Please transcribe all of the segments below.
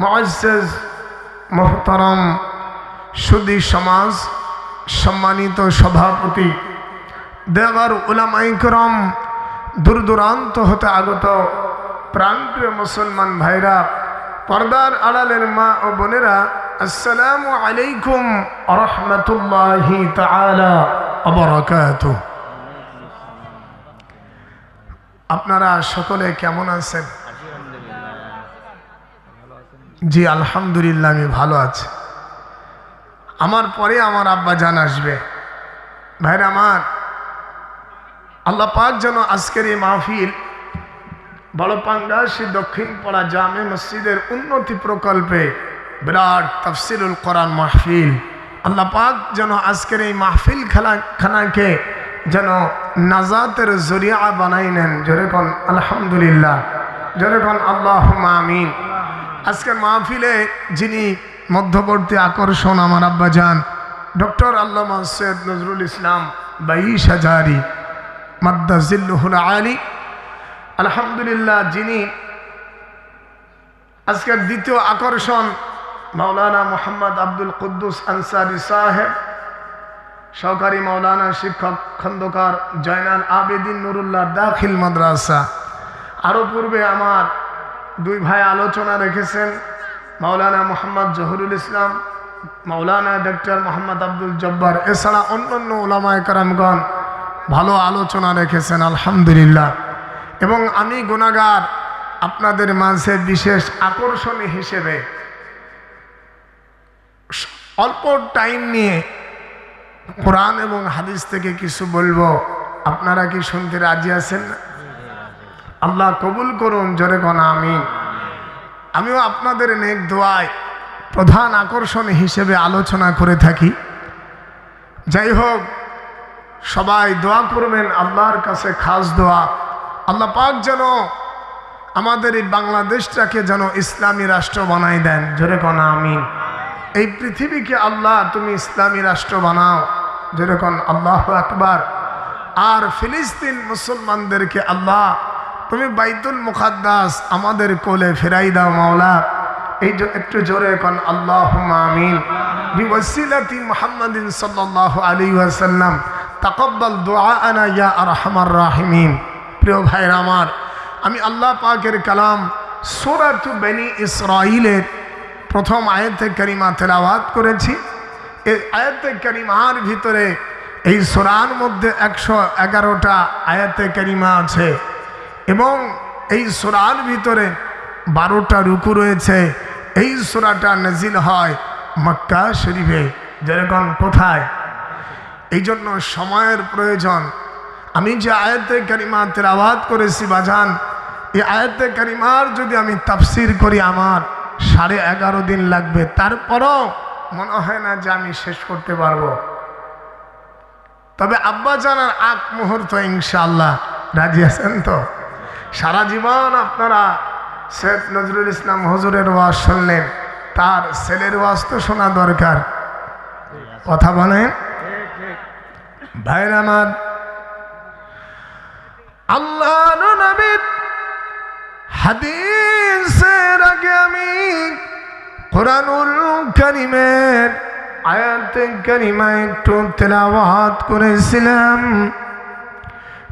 মহাজেজ মোহতরম, সুদী সমাজ, সম্মানিত সভাপতি, দেওয়ার উলামাইকরম দূর দূরান্ত হতে আগত প্রাণপ্রিয় মুসলমান ভাইরা, পর্দার আড়ালের মা ও বোনেরা, আসসালামু আলাইকুম রহমতুল্লাহি অবরাকাতু আপনারা সকলে কেমন আছেন? জি, আলহামদুলিল্লাহ, আমি ভালো আছি। আমার পরে আমার আব্বা জান আসবে। ভাইরা আমার, আল্লাহ পাক যেন আজকের এই মাহফিল বড় বড়পাঙ্গাসী দক্ষিণ পাড়া জামে মসজিদের উন্নতি প্রকল্পে বিরাট তফসিলুল কোরআন মাহফিল। আল্লাহ পাক যেন আজকের এই মাহফিল খেলা খানাকে যেন নাজাতের জরিয়া বানাই নেন। যেরকম আলহামদুলিল্লাহ। যেরকম আল্লাহ আমিন। আজকের মাহফিলে যিনি মধ্যবর্তী আকর্ষণ আমার আব্বা যান ডক্টর আল্লামা সৈয়দ নজরুল ইসলাম বাইশ হাজারি মাদ্দাজিল্লুহুল আলী। আলহামদুলিল্লাহ যিনি আজকের দ্বিতীয় আকর্ষণ মাওলানা মোহাম্মদ আব্দুল কুদ্দুস আনসারি সাহেব, সহকারী মাওলানা শিক্ষক খন্দকার জয়নাল আবেদিন নুরুল্লাহ দাখিল মাদ্রাসা। আরও পূর্বে আমার দুই ভাই আলোচনা রেখেছেন, মাওলানা মোহাম্মদ জহুরুল ইসলাম, মাওলানা ডক্টর মোহাম্মদ আব্দুল জব্বার, এছাড়া অন্যান্য ওলামায় কারামগণ ভালো আলোচনা রেখেছেন, আলহামদুলিল্লাহ। এবং আমি গুণাগার আপনাদের মাঝে বিশেষ আকর্ষণ হিসেবে অল্প টাইম নিয়ে কোরআন এবং হাদিস থেকে কিছু বলব। আপনারা কি শুনতে রাজি আছেন? না আল্লাহ কবুল করুন, জোরে গণ আমি আমিও আপনাদের নেক দোয়ায় প্রধান আকর্ষণ হিসেবে আলোচনা করে থাকি। যাই হোক, সবাই দোয়া করবেন, আল্লাহর কাছে খাস দোয়া। আল্লাহ পাক যেন আমাদের এই বাংলাদেশটাকে যেন ইসলামী রাষ্ট্র বানাই দেন, জোরে কোন আমিন। এই পৃথিবীকে আল্লাহ তুমি ইসলামী রাষ্ট্র বানাও যেরকম আল্লাহ আকবার। আর ফিলিস্তিন মুসলমানদেরকে আল্লাহ তুমি বাইতুল মুখাদ্দাস আমাদের কোলে ফেরাই দাও, মাওলা। এই একটু জোরে এখন আল্লাহ আমিন। বিওয়াসিলাতি মুহাম্মাদিন সাল্লাল্লাহু আলাইহি ওয়াসাল্লাম। তাকাব্বাল দুআআনা ইয়া আরহামার রাহিমিন। প্রিয় ভাইরা আমার, আমি আল্লাহ পাকের কালাম সূরাতু বনি ইসরাইলের প্রথম আয়াতে কারিমা তেলাওয়াত করেছি। এই আয়াতে কারিমার ভিতরে এই সোরার মধ্যে একশো এগারোটা আয়াতে কারিমা আছে। এবং এই সোরার ভিতরে বারোটা রুকু রয়েছে। এই সোরাটা নাজিল হয় মক্কা শরীফে। যেরকম কোথায়? এই জন্য সময়ের প্রয়োজন। আমি যে আয়াতে কারিমা তেলাওয়াত করেছি, বাজান, এই আয়াতে কারিমার যদি আমি তাফসির করি, আমার সাড়ে এগারো দিন লাগবে। তারপরও মনে হয় না যে আমি শেষ করতে পারব। তবে আব্বা জানার আগ মুহূর্ত ইনশাল্লাহ রাজি আছেন তো? সারা জীবন আপনারা শেখ নজরুল ইসলাম হজুরের ওয়াজ শুনলেন। তার ছেলের ওয়াজ তো শোনা দরকার। কথা বলেন। ভাইর আমার, আল্লাহ নবীর হাদিসের আগে আমি কোরআনুল করিমের আয়াতে করিমা একটু তেলাওয়াত করেছিলাম।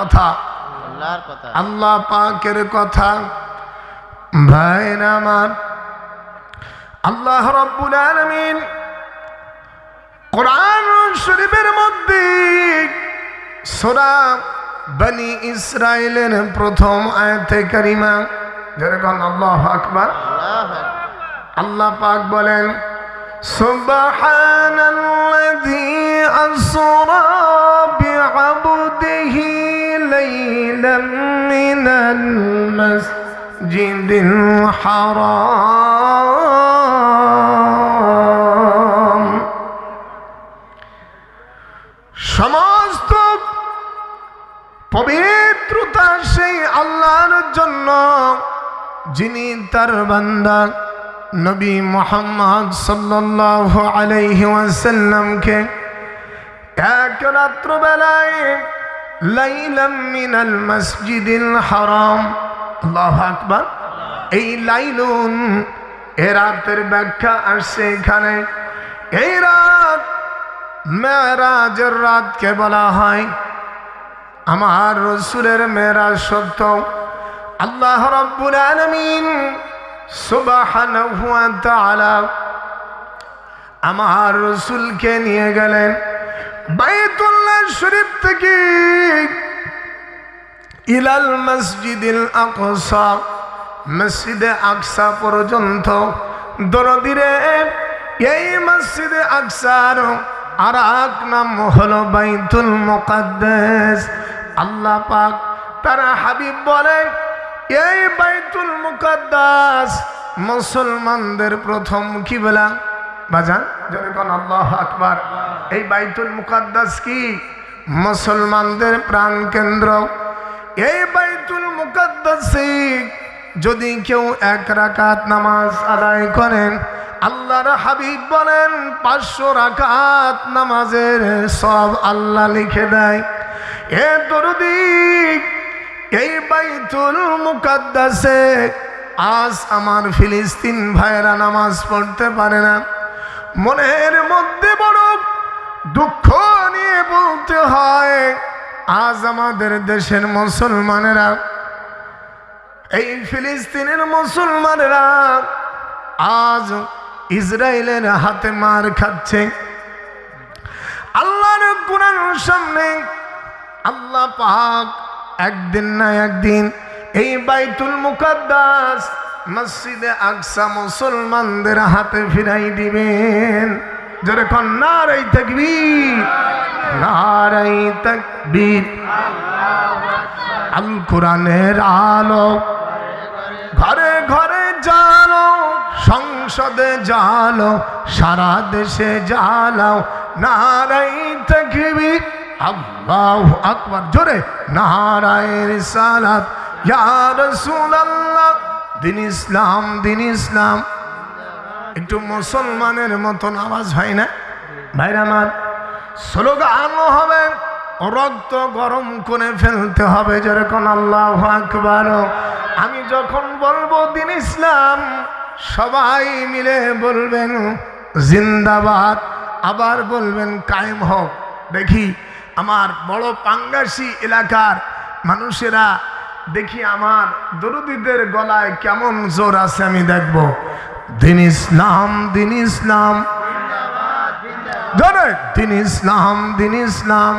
কথা। আল্লাহর আল্লাহ পাকের কথা। ভাইরা আমার আল্লাহ রব্বুল আলামিন কোরআন শরীফের মধ্যে সোরা বনি ইসরায়েলের প্রথম আয়াতে কারিমা যেরকম আল্লাহ আকবার। আল্লাহ পাক বলেন সুবহানাল্লাযী আসরা মিনাল মাসজিদিল হারাম। সমস্ত পবিত্রতা সেই আল্লাহর জন্য, যিনি তার বান্দা নবী মোহাম্মদ সাল্লাল্লাহু আলাইহি ওয়াসাল্লামকে এক রাত্রবেলায় লাইলাম মিনাল মসজিদিল হারাম। আল্লাহু আকবার। এই লাইলুন, এ রাতের ব্যাখ্যা আসছে এখানে। এই রাত মেরাজের রাতকে বলা হয়। আমার রসুলের মেরাজ সত্য। আল্লাহ রব্বুল আলমিন তাআলা আমার রসুলকে নিয়ে গেলেন। বাইতুল্লাহ শরীফ থেকে ইলাল মসজিদিল আকসা, মসজিদে আকসা পর্যন্ত দরদিরে এই মসজিদে আকসার আর এক নাম হলো বাইতুল মুকাদ্দাস। আল্লাহ পাক তারা হাবিব বলেন এই বাইতুল মুকাদ্দাস মুসলমানদের প্রথম কি বলা বাজান যেরকম আল্লাহ আকবার। এই বাইতুল মুকাদ্দাস কি? মুসলমানদের প্রাণ কেন্দ্র। এই বাইতুল মুকাদ্দাসে যদি কেউ এক রাকাত নামাজ আদায় করেন, আল্লাহর হাবিব বলেন, পাঁচশো রাকাত নামাজের সব আল্লাহ লিখে দেয়। এ দরদিক এই বাইতুল মুকাদ্দাসে আজ আমার ফিলিস্তিন ভাইয়েরা নামাজ পড়তে পারে না। মনের মধ্যে বড় দুঃখ নিয়ে বলতে হয়, আজ আমাদের দেশের মুসলমানেরা, এই ফিলিস্তিনের মুসলমানেরা আজ ইসরায়েলের হাতে মার খাচ্ছে। আল্লাহর কোরআন সামনে আল্লাহ পাক একদিন না একদিন এই বাইতুল মুকাদ্দাস মসজিদে আকসা মুসলমানদের হাতে ফিরাই দিবেন। যেরকম নারাই তকবীর নারাই তকবীর। আল কোরআনের আলো ঘরে ঘরে জালো, সংসদে জালো, সারা দেশে জালাও। নারাই তকবীর, আল্লাহ আকবার। জোরে নারায়ের সালাত ইয়া রাসূলুল্লাহ দিন ইসলাম দিন ইসলাম। একটু মুসলমানের মতন আওয়াজ হয় না? ভাইরা আমার, স্লোগান হবে, রক্ত গরম করে ফেলতে হবে, যেরকম আল্লাহ আকবার। আমি যখন বলব দিন ইসলাম, সবাই মিলে বলবেন, জিন্দাবাদ। আবার বলবেন, কায়েম হোক দেখি, আমার বড় পাঙ্গাসি এলাকার মানুষেরা দেখি আমার দরুদিদের গলায় কেমন জোর আছে আমি দেখব। দিন ইসলাম দিন ইসলাম। দিন ইসলাম দিন ইসলাম।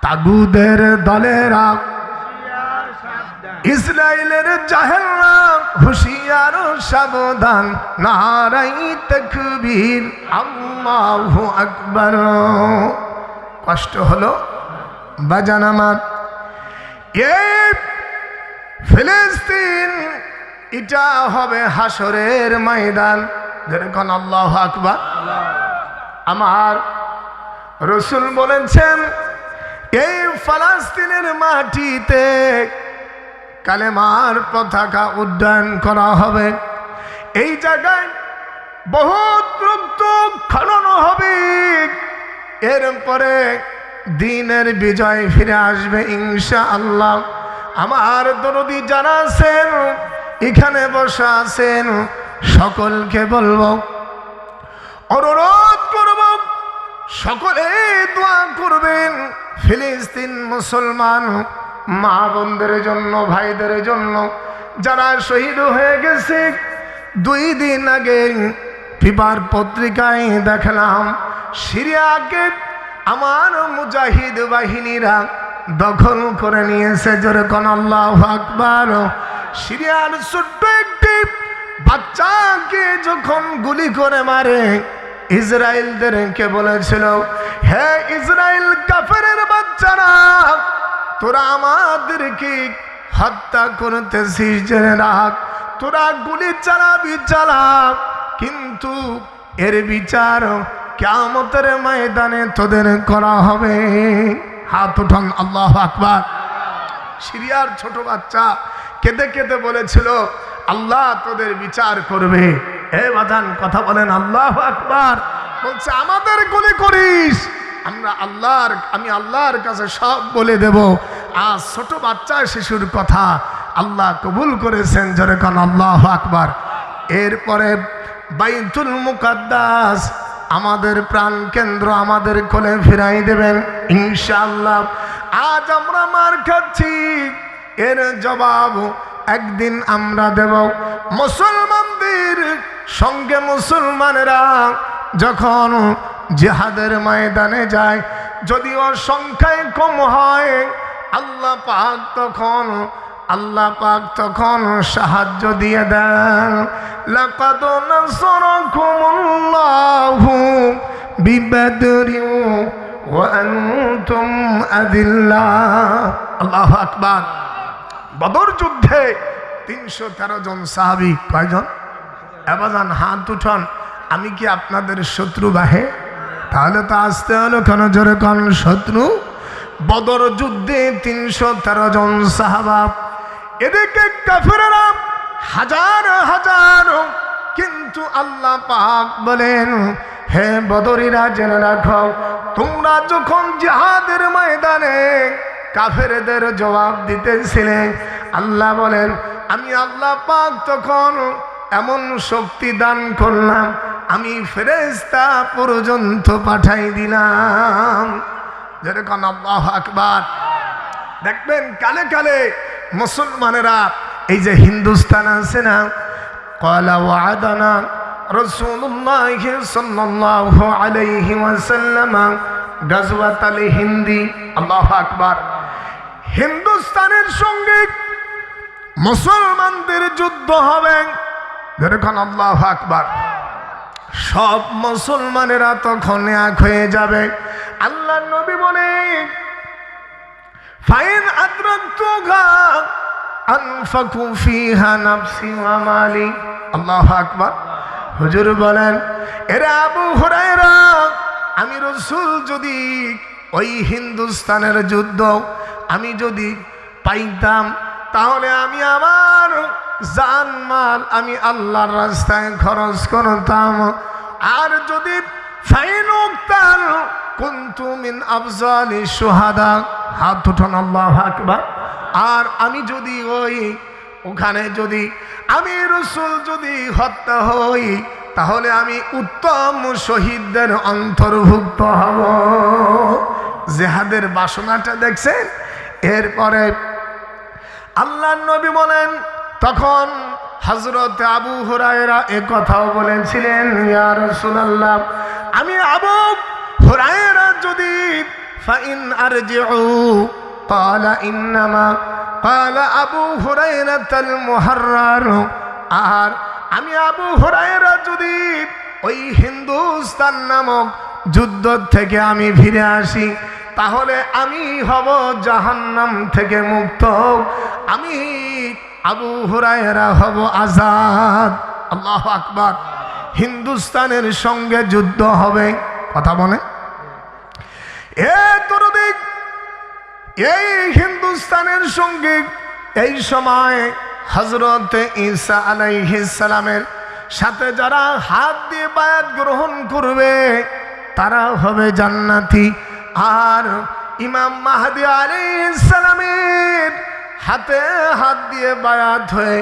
তাগুদের দলেরা ইসরায়েলের জাহেলরা হুশিয়ার সাবধান, নারাই তকবীর, আল্লাহু আকবার। কষ্ট হলো? বাজান আমার। এই ফিলিস্তিন, এটা হবে হাসরের ময়দান। যেরকম আল্লাহ আকবার। আমার রসুল বলেছেন, এই ফালাস্তিনের মাটিতে কালেমার পতাকা উড্ডয়ন করা হবে। এই জায়গায় বহুত রক্ত খনন হবে। এরপরে দিনের বিজয় ফিরে আসবে ইনশা আল্লাহ আমার দরদি যারা আছেন, এখানে বসা আছেন, সকলকে বলব, অনুরোধ করব, সকলে দোয়া করবেন, ফিলিস্তিন মুসলমান, মা বোনদের জন্য, ভাইদের জন্য, যারা শহীদ হয়ে গেছে, দুই দিন আগে পেপার পত্রিকায় দেখলাম, সিরিয়াকে আমার মুজাহিদ বাহিনীরা দখল করে নিয়েছে যেরকম আল্লাহ আকবার। সিরিয়ার ছোট্ট একটি বাচ্চাকে যখন গুলি করে মারে, ইসরায়েলদেরকে বলেছিল, হে ইসরায়েল কাফেরের বাচ্চারা, তোরা আমাদেরকে হত্যা করতেছিস, জেনে রাখ। তোরা গুলি চালাবি চালা কিন্তু এর বিচার কেমতের ময়দানে তোদের করা হবে। হাত উঠান, আল্লাহ আকবার। সিরিয়ার ছোট বাচ্চা কেঁদে কেঁদে বলেছিল, আল্লাহ তোদের বিচার করবে। হে বাজান, কথা বলেন, আল্লাহ আকবার। বলছে, আমাদের গুলি করিস। আমরা আল্লাহর, আমি আল্লাহর কাছে সব বলে দেব। আর ছোট বাচ্চা শিশুর কথা আল্লাহ কবুল করেছেন যেরকম আল্লাহ আকবার। এরপরে বাইতুল মুকাদ্দাস আমাদের প্রাণ কেন্দ্র আমাদের কোলে ফিরাই দেবেন। ইনশাআল্লাহ, আজ আমরা মার খাচ্ছি। এর জবাব একদিন আমরা দেব। মুসলমানদের সঙ্গে মুসলমানেরা যখন জেহাদের ময়দানে যায়, যদিও সংখ্যায় কম হয়, আল্লাহ পাক তখন আল্লাহ পাক তখন সাহায্য দিয়ে দেন, লাকাদ নাসরাকুমুল্লাহু বিবাদরি ওয়া আনতুম আদিল্লাহ আল্লাহু আকবার। বদর যুদ্ধে তিনশো তেরো জন সাহাবি কয়জন? এবাজান হাত উঠান, আমি কি আপনাদের শত্রু বাহে? তাহলে তো আসতে হলো কেন জোরে কোন, শত্রু? বদর যুদ্ধে তিনশো তেরো জন সাহাবা এদিকে কাফেরা হাজার হাজার, কিন্তু আল্লাহ পাক বলেন, হে বদরিরা, জেনে রাখো, তোমরা যখন জিহাদের ময়দানে কাফেরদের জবাব দিতেছিলে, আল্লাহ বলেন, আমি আল্লাহ পাক তখন এমন শক্তি দান করলাম, আমি ফেরেস্তা পর্যন্ত পাঠাই দিলাম। যেরকম আল্লাহ আকবার। দেখবেন কালে কালে মুসলমানেরা, এই যে হিন্দুস্তান আছে না কলা ওয়াদানা আল হিন্দি, আল্লাহ আকবার। হিন্দুস্তানের সঙ্গে মুসলমানদের যুদ্ধ হবে, যেরকম আল্লাহ আকবার। সব মুসলমানেরা তখন এক হয়ে যাবে। আল্লাহ নবী বলে ফাইন আদ্রাতুগা আনফাকু ফিহা নাফসি ওয়া মালি। আল্লাহ আকবার। হুজুর বলেন, এরে আবু হুরায়রা, আমি রসুল যদি ওই হিন্দুস্তানের যুদ্ধ আমি যদি পাইতাম, তাহলে আমি আমার জানমাল আমি আল্লাহর রাস্তায় খরচ করতাম। আর যদি ফাইন উক্তাল কুন্তু মিন আফজালি সুহাদা হাত উঠান, আল্লাহ আকবার। আর আমি যদি ওই, ওখানে যদি আমি রসুল যদি হত্যা হই, তাহলে আমি উত্তম শহীদদের অন্তর্ভুক্ত হব। জেহাদের বাসনাটা দেখছেন? এরপরে আল্লাহ নবী বলেন, তখন হজরত আবু হুরায়রা এ কথাও বলেছিলেন, ইয়া রাসূলুল্লাহ, আমি আবু হুরায়রা যদি ফাইন আরজিউ قال انما قال আবু হুরায়রাতাল মুহাররার আর আমি আবু হুরায়রা যদি ওই হিন্দুস্তান নামক যুদ্ধ থেকে আমি ফিরে আসি তাহলে আমি হব জাহান্নাম থেকে মুক্ত আমি আবু হুরায়রা হব আজাদ আল্লাহ আকবার হিন্দুস্তানের সঙ্গে যুদ্ধ হবে কথা বলে এ তোর দিক এই হিন্দুস্তানের সঙ্গে এই সময় হজরত ঈসা আলাইহিসালামের সাথে যারা হাত দিয়ে বায়াত গ্রহণ করবে, তারা হবে জান্নাতি। আর ইমাম মাহাদি আলাইহিসালামের হাতে হাত দিয়ে বায়াত হয়ে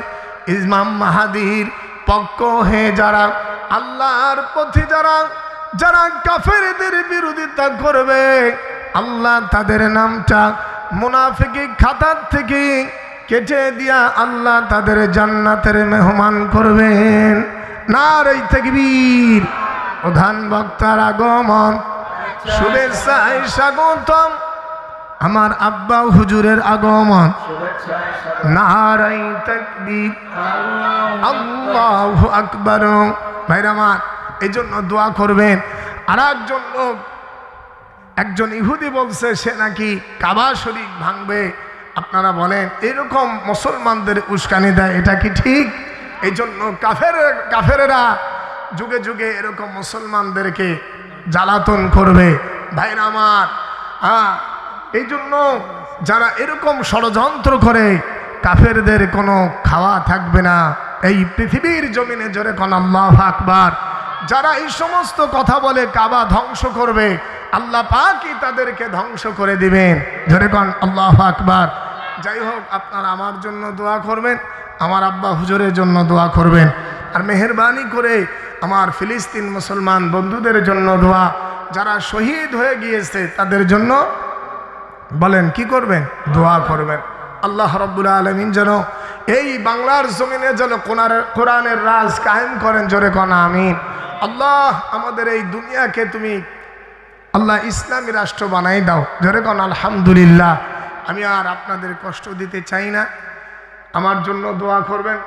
ইমাম মাহাদির পক্ষ হয়ে যারা আল্লাহর পথে যারা যারা কাফেরদের বিরোধিতা করবে, আল্লাহ তাদের নামটা মুনাফিকি খাতার থেকে কেটে দিয়া আল্লাহ তাদের জান্নাতের মেহমান করবেন। নারী তকবীর। প্রধান বক্তার আগমন। শুভেচ্ছায় স্বাগতম। আমার আব্বা হুজুরের আগমন। নারাই তকবীর। আল্লাহু আকবার। ভাইরামান এই জন্য দোয়া করবেন। আর একজন লোক, একজন ইহুদি বলছে, সে নাকি কাবা শরীফ ভাঙবে। আপনারা বলেন, এরকম মুসলমানদের উস্কানি দেয়, এটা কি ঠিক? এই জন্য কাফের, কাফেরেরা যুগে যুগে এরকম মুসলমানদেরকে জ্বালাতন করবে। ভাইরা আমার হ্যাঁ এই জন্য যারা এরকম ষড়যন্ত্র করে, কাফেরদের কোনো খাওয়া থাকবে না। এই পৃথিবীর জমিনে জোরে কোন আল্লাহ আকবার। যারা এই সমস্ত কথা বলে কাবা ধ্বংস করবে, আল্লাহ পাকই তাদেরকে ধ্বংস করে দিবেন। জোরে কন, আল্লাহ আকবার। যাই হোক, আপনারা আমার জন্য দোয়া করবেন, আমার আব্বা হুজুরের জন্য দোয়া করবেন। আর মেহরবানি করে আমার ফিলিস্তিন মুসলমান বন্ধুদের জন্য দোয়া। যারা শহীদ হয়ে গিয়েছে, তাদের জন্য বলেন, কি করবেন? দোয়া করবেন। আল্লাহ রব্বুল আলমিন যেন এই বাংলার জমিনে যেন কোনার কোরআনের রাজ কায়েম করেন, জোরে কনা, আমিন। আল্লাহ, আমাদের এই দুনিয়াকে তুমি আল্লাহ ইসলামী রাষ্ট্র বানাই দাও। জোরে কন, আলহামদুলিল্লাহ। আমি আর আপনাদের কষ্ট দিতে চাই না। আমার জন্য দোয়া করবেন।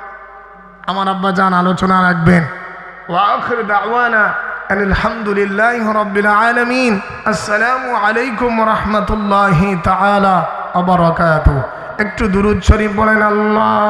আমার আব্বা যান আলোচনা রাখবেন। الحمد لله رب العالمين আলমিন। আসসালামু আলাইকুম الله تعالى আবার একটু দুরুদ শরীফ বলেন আল্লাহ